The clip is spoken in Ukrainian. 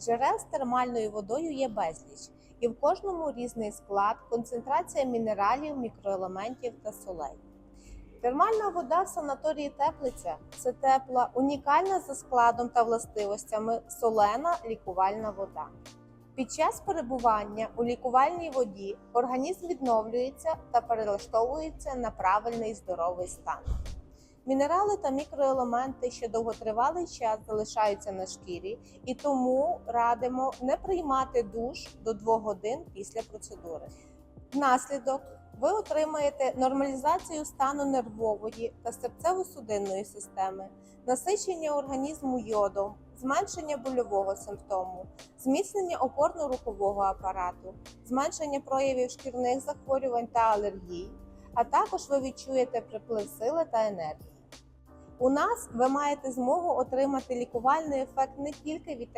Джерел з термальною водою є безліч, і в кожному різний склад, концентрація мінералів, мікроелементів та солей. Термальна вода в санаторії Теплиця це тепла, унікальна за складом та властивостями солена лікувальна вода. Під час перебування у лікувальній воді організм відновлюється та перелаштовується на правильний здоровий стан. Мінерали та мікроелементи ще довготривалий час залишаються на шкірі, і тому радимо не приймати душ до 2 годин після процедури. Внаслідок ви отримаєте нормалізацію стану нервової та серцево-судинної системи, насичення організму йодом, зменшення больового симптому, зміцнення опорно-рухового апарату, зменшення проявів шкірних захворювань та алергій, а також ви відчуєте приплив сили та енергії. У нас ви маєте змогу отримати лікувальний ефект не тільки від